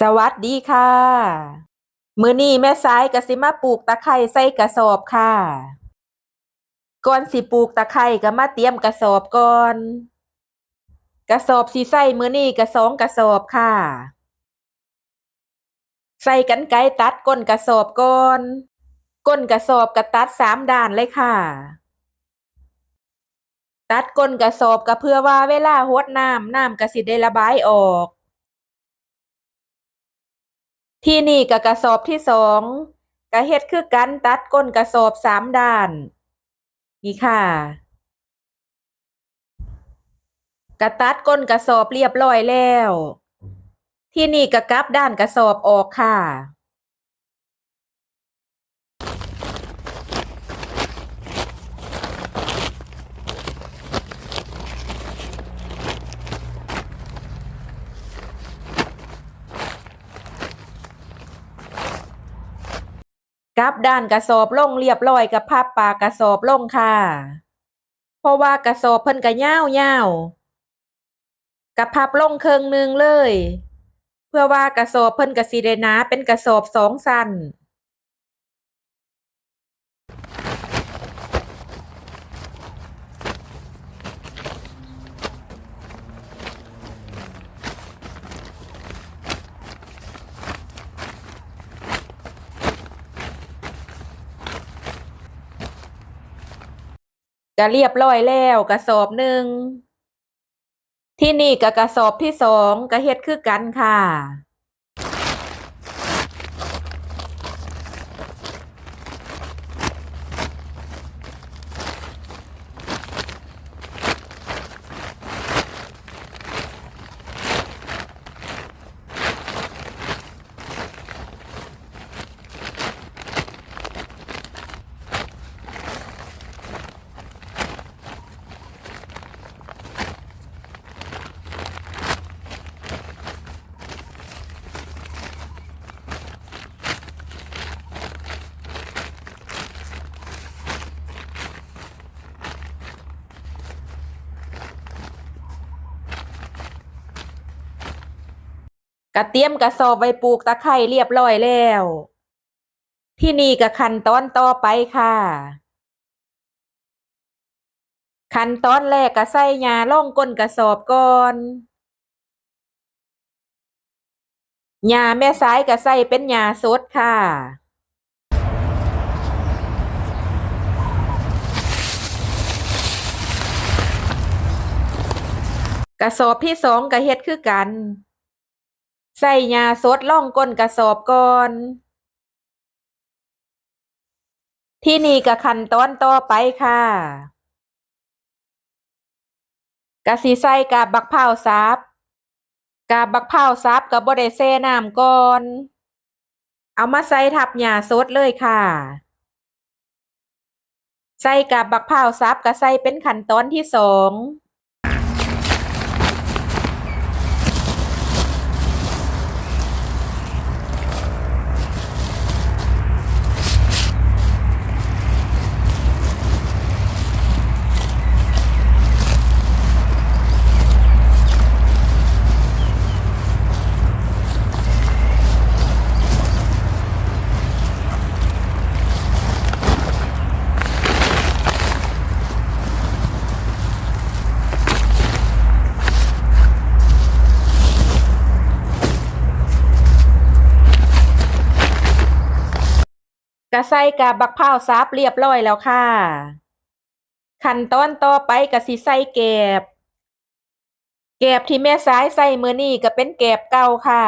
สวัสดีค่ะ มือนี้แม่สายก็สิมาปลูกตะไคร้ใส่กระสอบค่ะ ก่อนสิปลูกตะไคร้ก็มาเตรียมกระสอบก่อน กระสอบสิใส่มือนี้ก็สองกระสอบค่ะ ใส่กรรไกตัดก้นกระสอบก่อน ก้นกระสอบก็ตัดสามด้านเลยค่ะ ตัดก้นกระสอบก็เพื่อว่าเวลารดน้ำน้ำก็สิได้ระบายออก ที่นี่กะกระสอบที่สองกะเฮ็ดคือกันตัดก้นกระสอบสามด้าน นี่ค่ะกะตัดก้นกระสอบเรียบร้อยแล้ว ที่นี่กะกลับด้านกระสอบออกค่ะ ลับด้านกระสอบลงเรียบร้อยกับพับปากกระสอบลงค่ะ เพราะว่ากระสอบเพิ่นก็ยาวยาวกับพับลงครึ่งหนึงเลย เพื่อว่ากระสอบเพิ่นก็สิได้หนาเป็นกระสอบสองสั้น ก็เรียบร้อยแล้วกระสอบหนึ่งที่นี่ก็กระสอบที่สองก็เฮ็ดคือกันค่ะ กระเตรียมกระสอบไว้ปลูกตะไคร้เรียบร้อยแล้ว ที่นี่ก็ขั้นตอนต่อไปค่ะ ขั้นตอนแรกก็ใส่หญ้าลงก้นกระสอบก่อนหญ้าแม่สายก็ใส่เป็นหญ้าสดค่ะกระสอบที่สองก็เฮ็ดคือกัน ใส่หญ้าสดล่องก้นกระสอบก่อน ที่นี่ก็ขั้นตอนต่อไปค่ะกะสิใส่กาบบักพร้าวสับกาบบักพร้าวสับก็บ่ได้แช่น้ำก่อน เอามาใส่ทับหญ้าสดเลยค่ะ ใส่กาบบักพร้าวสับก็ใส่เป็นขั้นตอนที่สอง ก็ใส่กาบบักพร้าวสับเรียบร้อยแล้วค่ะ ขั้นตอนต่อไปก็สิใส่แกบ แกบที่แม่สายใส่มื้อนี้ก็เป็นแกบเก่าค่ะ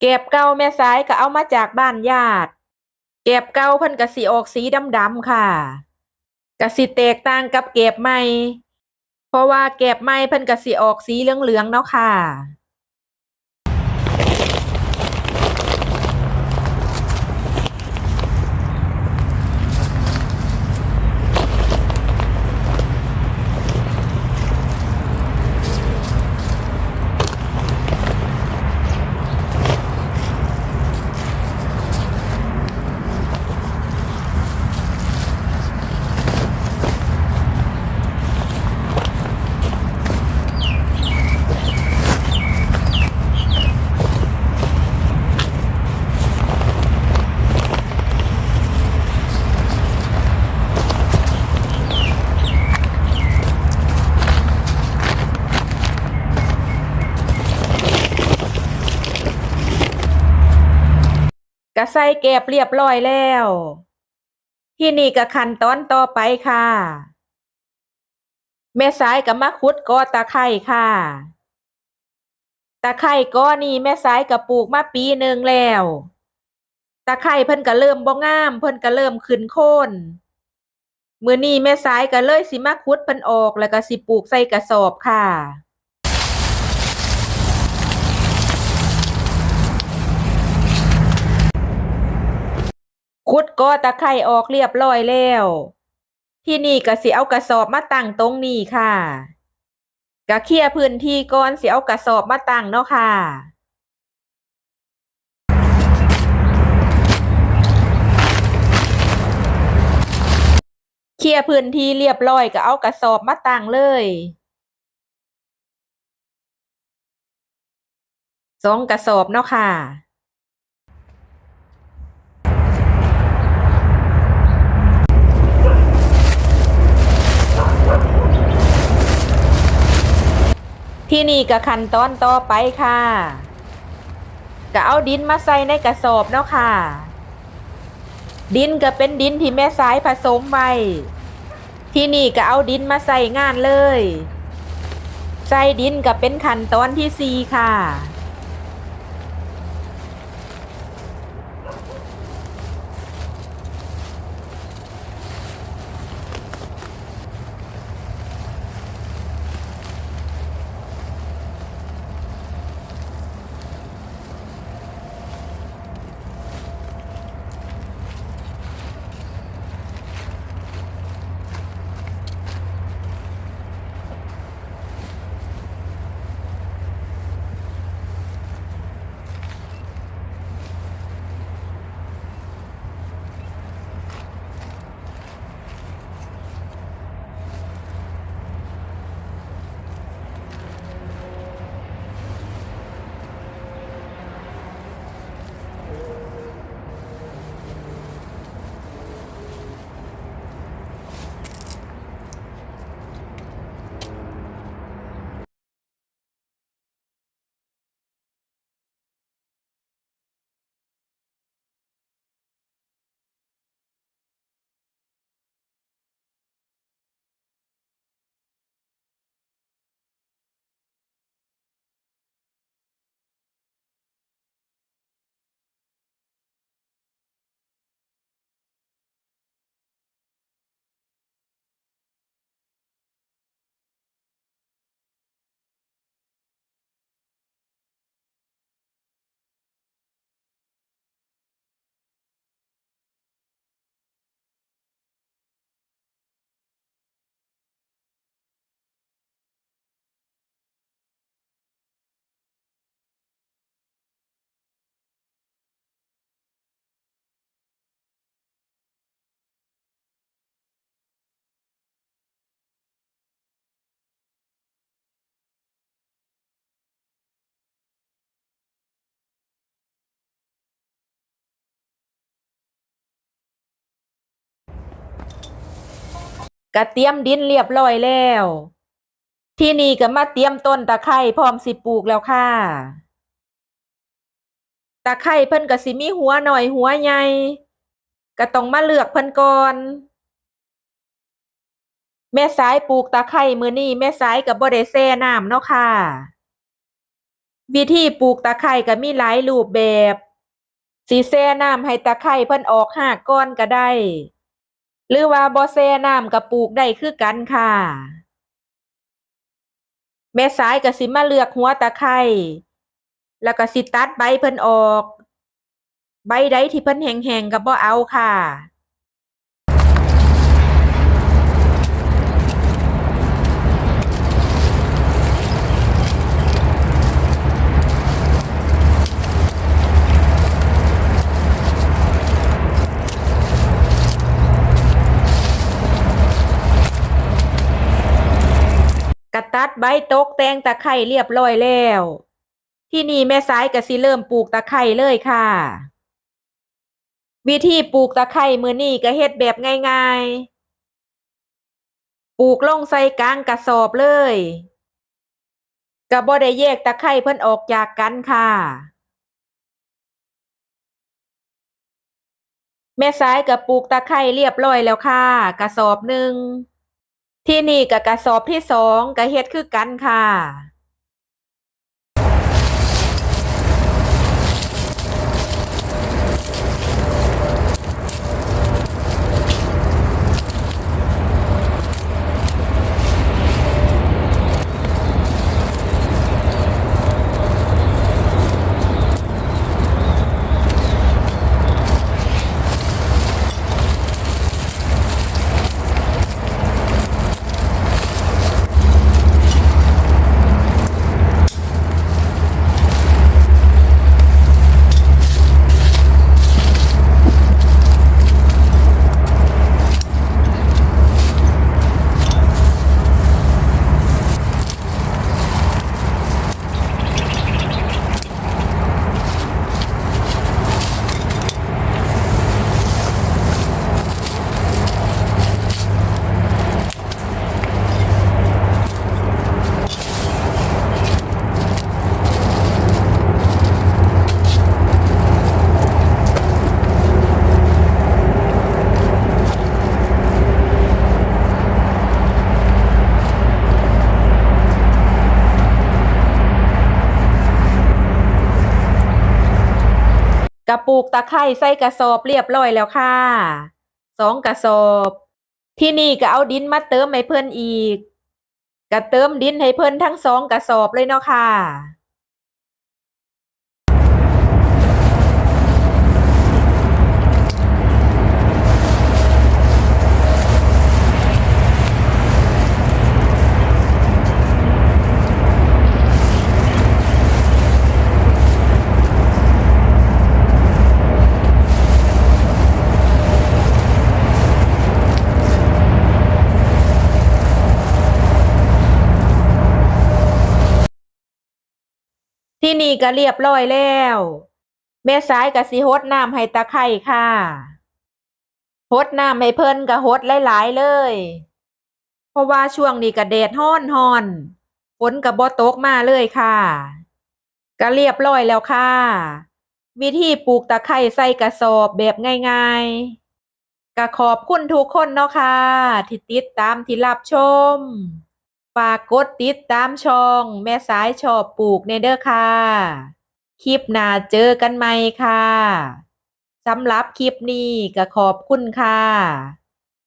แกบเก่าแม่สายก็เอามาจากบ้านญาติ แกบเก่าเพิ่นก็สิออกสีดำๆค่ะก็สิแตกต่างกับแกบใหม่ เพราะว่าแกบใหม่เพิ่นก็สิออกสีเหลืองๆเนาะค่ะ ก็ใส่แกบเรียบร้อยแล้ว ที่นี่ก็ขั้นตอนต่อไปค่ะ แม่สายก็มาขุดกอตะไคร่ค่ะตะไคร่กอนี่แม่สายก็ปลูกมาปีหนึ่งแล้วตะไคร่เพิ่นก็เริ่มบ่งาม เพิ่นก็เริ่มขึ้นโคนมื้อนี้แม่สายก็เลยสิมาขุดเพิ่นออกแล้วก็สิปลูกใส่กระสอบค่ะ ขุดกอตะไคร่ออกเรียบร้อยแล้ว ที่นี่ก็สิเอากระสอบมาตั้งตรงนี้ค่ะก็เคลียพื้นที่ก่อนสิเอากระสอบมาตั้งเนาะค่ะเคลียร์พื้นที่เรียบร้อยก็เอากระสอบมาตั้งเลย สองกระสอบเนาะค่ะ ที่นี่ก็ขั้นตอนต่อไปค่ะก็เอาดินมาใส่ในกระสอบเนาะค่ะ ดินก็เป็นดินที่แม่สายผสมไว้ที่นี่ก็เอาดินมาใส่งานเลย ใส่ดินก็เป็นขั้นตอนที่สี่ค่ะ ก็เตรียมดินเรียบร้อยแล้ว ที่นี่ก็มาเตรียมต้นตะไคร้พร้อมสิปลูกแล้วค่ะ ตะไคร้เพิ่นก็สิมีหัวหน่อยหัวใหญ่ก็ต้องมาเลือกเพิ่นก่อนแม่สายปลูกตะไคร้มือนี้แม่สายก็บ่ได้แช่น้ำเนาะค่ะ วิธีปลูกตะไคร้ก็มีหลายรูปแบบสิแช่น้ำให้ตะไคร้เพิ่นออกรากก่อนก็ได้ หรือว่าบ่แช่น้ำก็ปลูกได้คือกันค่ะ แม่สายก็สิมาเลือกหัวตะไคร้แล้วก็สิตัดใบเพิ่นออก ใบใดที่เพิ่นแห้งๆก็บ่เอาค่ะ ตัดใบตกแต่งตะไคร้เรียบร้อยแล้ว ที่นี่แม่สายก็สิเริ่มปลูกตะไคร้เลยค่ะ วิธีปลูกตะไคร้มื้อนี้ก็เฮ็ดแบบง่ายๆ ปลูกลงใส่กลางกระสอบเลยก็บ่ได้แยกตะไคร้เพิ่นออกจากกันค่ะแม่สายก็ปลูกตะไคร้เรียบร้อยแล้วค่ะ กระสอบหนึ่ง ที่นี่ก็กระสอบที่สองก็เฮ็ดคือกันค่ะ ปลูกตะไคร้ใส่กระสอบเรียบร้อยแล้วค่ะสองกระสอบ ที่นี่ก็เอาดินมาเติมให้เพิ่นอีกก็เติมดินให้เพิ่นทั้งสองกระสอบเลยเนาะค่ะ ที่นี่ก็เรียบร้อยแล้ว แม่สายก็สิฮดน้ำให้ตะไคร่ค่ะฮดน้ำให้เพิ่นก็ฮดหลายๆเลย เพราะว่าช่วงนี้ก็แดดร้อนร้อนฝนก็บ่ตกมาเลยค่ะก็เรียบร้อยแล้วค่ะ วิธีปลูกตะไคร่ใส่กระสอบแบบง่ายๆก็ขอบคุณทุกคนเนาะค่ะที่ติดตามที่รับชม ฝากกดติดตามช่อง แม่สายชอบปลูกเนเด้อค่ะ คลิปหน้าเจอกันใหม่ค่ะ สำหรับคลิปนี้ก็ขอบคุณค่ะ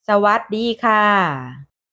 สวัสดีค่ะ